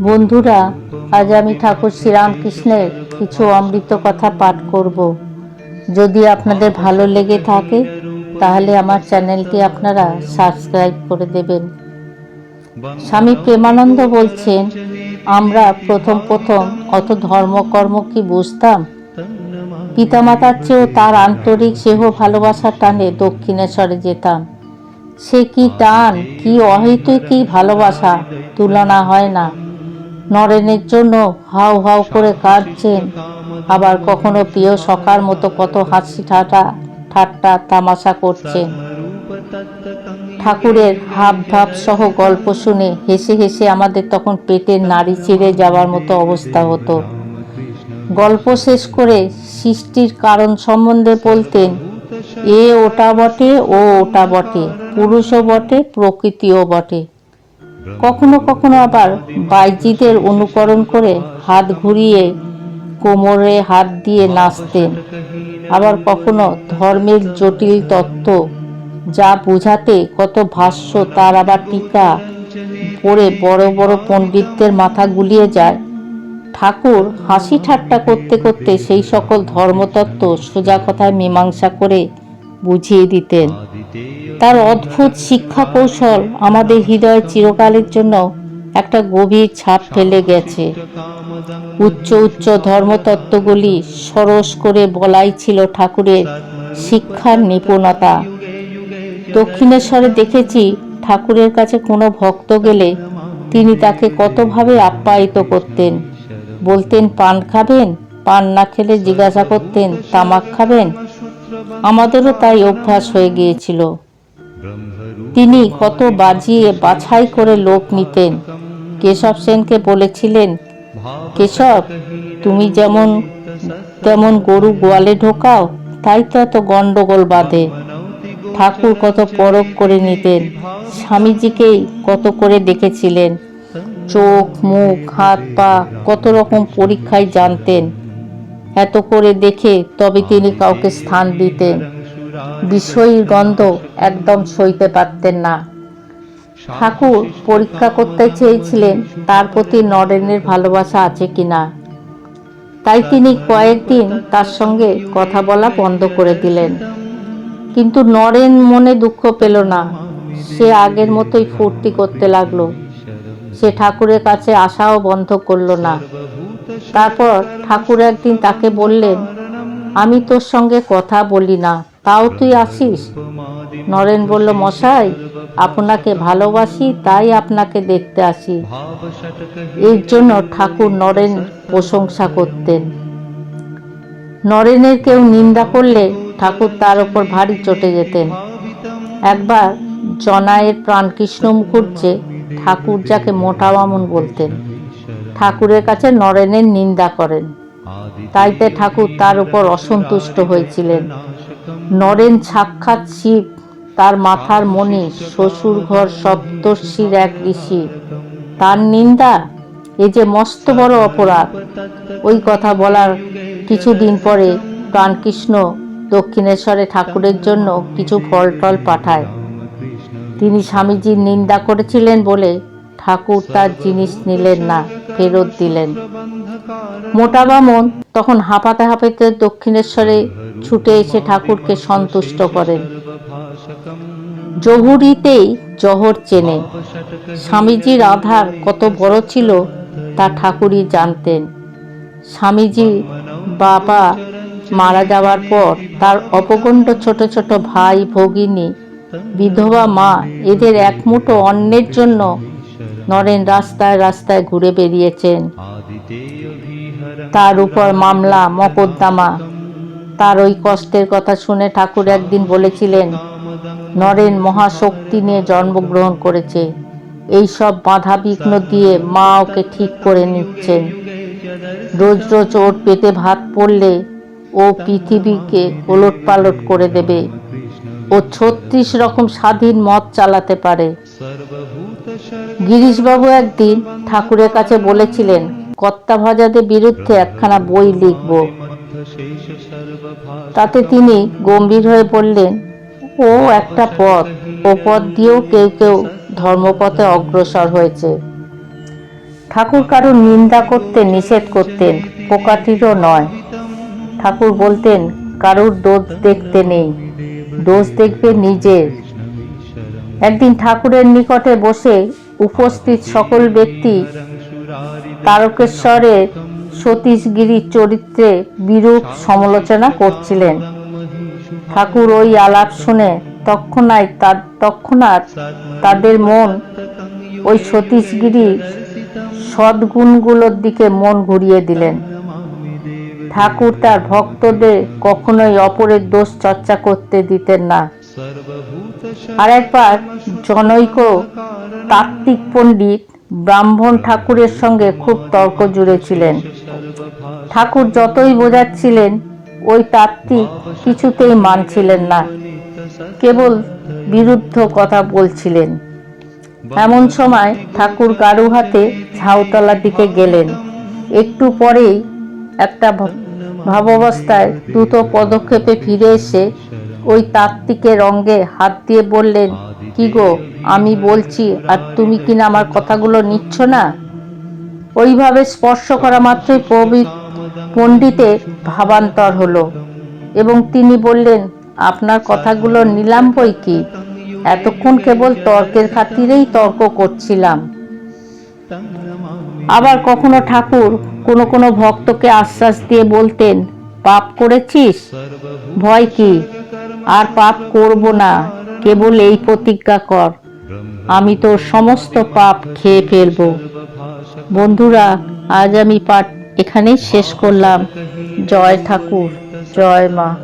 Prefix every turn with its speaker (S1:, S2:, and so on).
S1: বন্ধুরা, আজ আমি ঠাকুর শ্রীরামকৃষ্ণের কিছু অমৃত কথা পাঠ করব। যদি আপনাদের ভালো লেগে থাকে, তাহলে আমার চ্যানেলটি আপনারা সাবস্ক্রাইব করে দেবেন। স্বামী প্রেমানন্দ বলছেন, আমরা প্রথম প্রথম অত ধর্মকর্ম কি বুঝতাম? পিতামাতার চেয়েও তার আন্তরিক সেহ ভালোবাসার টানে দক্ষিণেশ্বরে যেতাম। সে কি টান, কি অহেতুক, কি ভালোবাসা, তুলনা হয় না। নরেনের জন্য হাউ হাউ করে কাঁদছেন। আবার কখনো প্রিয় সখার মতো কত হাসি ঠাটা ঠাট্টা তামাশা করছেন। ঠাকুরের হাব ভাব সহ গল্প শুনে হেসে হেসে আমাদের তখন পেটের নাড়ি ছিঁড়ে যাওয়ার মতো অবস্থা হতো। গল্প শেষ করে সৃষ্টির কারণ সম্বন্ধে বলতেন এ ওটা বটে ও ওটা বটে পুরুষও বটে প্রকৃতিও বটে। কখনো কখনো আবার বাইজিদের অনুকরণ করে হাত ঘুরিয়ে কোমরে হাত দিয়ে নাচতেন। আবার কখনো ধর্মের জটিল তত্ত্ব যা বোঝাতে কত ভাষ্য, তার আবার টিকা পড়ে বড় বড় পণ্ডিতদের মাথা গুলিয়ে যায়। ঠাকুর হাসি ঠাট্টা করতে করতে সেই সকল ধর্মতত্ত্ব সোজা কথায় মীমাংসা করে বুঝিয়ে দিতেন। তার অদ্ভুত শিক্ষা কৌশল আমাদের হৃদয়ে চিরকালের জন্য একটা গভীর ছাপ ফেলে গেছে। উচ্চ উচ্চ ধর্মতত্ত্বগুলি সরস করে বলাই ছিল ঠাকুরের শিক্ষার নিপুণতা। দক্ষিণেশ্বরে দেখেছি ঠাকুরের কাছে কোনো ভক্ত গেলে তিনি তাকে কতভাবে আপ্যায়িত করতেন। বলতেন, পান খাবেন? পান না খেলে জিজ্ঞাসা করতেন, তামাক খাবেন? আমাদেরও তাই অভ্যাস হয়ে গিয়েছিল। তিনি কত বাজিয়ে বাছাই করে লোক নিতেন। কেশব সেনকে বলেছিলেন, কেশব, তুমি যেমন, তেমন গরু গোয়ালে ঢোকাও, তাই তো এত গন্ডগোল বাঁধে। ঠাকুর কত পরখ করে নিতেন, স্বামীজিকেই কত করে দেখেছিলেন। চোখ, মুখ, হাত, পা কত রকম পরীক্ষায় জানতেন। এত করে দেখে তবে তিনি কাউকে স্থান দিতেন। বিষয়ীর গন্ধ একদম সইতে পারতেন না। ঠাকুর পরীক্ষা করতে চেয়েছিলেন, তার প্রতি নরেনের ভালোবাসা আছে কিনা তাই তিনি কয়েকদিন তার সঙ্গে কথা বলা বন্ধ করে দিলেন। কিন্তু নরেন মনে দুঃখ পেল না। সে আগের মতোই ফুর্তি করতে লাগল। সে ঠাকুরের কাছে আসাও বন্ধ করল না। তারপর ঠাকুর একদিন তাকে বললেন, আমি তোর সঙ্গে কথা বলি না। তাও তুই আসিস? নরেন বলল, মশাই, আপনাকে ভালোবাসি, তাই আপনাকে দেখতে আসি। এর জন্য ঠাকুর নরেন প্রশংসা করতেন। নরেনের কেউ নিন্দা করলে ঠাকুর তার ওপর ভারী চটে যেতেন। একবার জনায়ের প্রাণকৃষ্ণ মুখুজ্জে ঠাকুর যাকে মোটা বলতেন, ঠাকুরের কাছে নরেনের নিন্দা করেন। তাইতে ঠাকুর তার উপর অসন্তুষ্ট হয়েছিলেন। নরেন সাক্ষাৎ শিব, তার মাথার মণি শ্বশুর ঘর সপ্তর্ষির এক ঋষি। তার নিন্দা? এ যে মস্ত বড় অপরাধ। ওই কথা বলার কিছুদিন পরে প্রাণকৃষ্ণ দক্ষিণেশ্বরে ঠাকুরের জন্য কিছু ফল টল পাঠায়। তিনি স্বামীজির নিন্দা করেছিলেন বলে ঠাকুর তার জিনিস নিলেন না, ফেরত দিলেন। মোটা বামন তখন হাঁপাতে হাঁপাতে দক্ষিণেশ্বরে ছুটে এসে ঠাকুরকে সন্তুষ্ট করেন। জহুরিতেই জহর চেনে স্বামীজির আধার কত বড় ছিল তা ঠাকুরই জানতেন। স্বামীজি বাবা মারা যাওয়ার পর তার অপগণ্ড ছোট ছোট ভাই ভগিনী, বিধবা মা, এদের একমুঠো অন্যের জন্য নরেন রাস্তায় রাস্তায় ঘুরে বেরিয়েছেন। তার উপর মামলা মকদ্দমা। তার ওই কষ্টের কথা শুনে ঠাকুর একদিন বলেছিলেন নরেন মহাশক্তি নিয়ে জন্মগ্রহণ করেছে। এই সব বাধা বিঘ্ন দিয়ে মা ওকে ঠিক করে নিচ্ছেন রোজ রোজ ওর পেটে ভাত পড়লে ও পৃথিবীকে ওলট পালট করে দেবে। ও ছত্রিশ রকম স্বাধীন মত চালাতে পারে। গিরিশবাবু একদিন ঠাকুরের কাছে বলেছিলেন, কর্তা ভাজাদের বিরুদ্ধে একখানা বই লিখব। তাতে তিনি গম্ভীর হয়ে বললেন, ও একটা পথ ও পথ দিয়েও কেউ কেউ ধর্মপথে অগ্রসর হয়েছে। ঠাকুর কারুর নিন্দা করতে নিষেধ করতেন, পোকাটিরও নয়। ঠাকুর বলতেন, কারুর দোষ দেখতে নেই। দোষ দেখবে নিজের। একদিন ঠাকুরের নিকটে বসে উপস্থিত সকল ব্যক্তি তারকেশ্বরে সতীশগিরির চরিত্রে বিরূপ সমালোচনা করছিলেন। ঠাকুর ওই আলাপ শুনে তৎক্ষণাৎ তার তৎক্ষণাৎ তাদের মন ওই সতীশগিরি সদ্গুণগুলোর দিকে মন ঘুরিয়ে দিলেন। ঠাকুর তার ভক্তদের কখনোই অপরের দোষ চর্চা করতে দিতেন না। আর একবার জনৈক তাত্ত্বিক পণ্ডিত ব্রাহ্মণ ঠাকুরের সঙ্গে খুব তর্ক জুড়েছিলেন। ঠাকুর যতই বোঝাচ্ছিলেন ওই তাত্ত্বিক কিছুতেই মানছিলেন না কেবল বিরুদ্ধ কথা বলছিলেন। এমন সময় ঠাকুর গাড়ু হাতে ঝাউতলার দিকে গেলেন। একটু পরেই একটা ভাবাবস্থায় দ্রুত পদক্ষেপে ফিরে এসে ওই তাত্ত্বিকের অঙ্গে হাত দিয়ে বললেন, কি গো, আমি বলছি, আর তুমি কিনা আমার কথাগুলো নিচ্ছ না? ওইভাবে স্পর্শ করা মাত্রই পণ্ডিতের ভাবান্তর হলো এবং তিনি বললেন, আপনার কথাগুলো নিলাম বই কি? এতক্ষণ কেবল তর্কের খাতিরেই তর্ক করছিলাম। আবার কখনো ঠাকুর কোনো কোনো ভক্তকে আশ্বাস দিয়ে বলতেন, পাপ করেছিস? ভয় কি? আর পাপ করব না, কেবল এই প্রতিজ্ঞা কর। আমি তোর সমস্ত পাপ খেয়ে ফেলব। বন্ধুরা, আজ আমি পাঠ এখানেই শেষ করলাম। জয় ঠাকুর, জয় মা।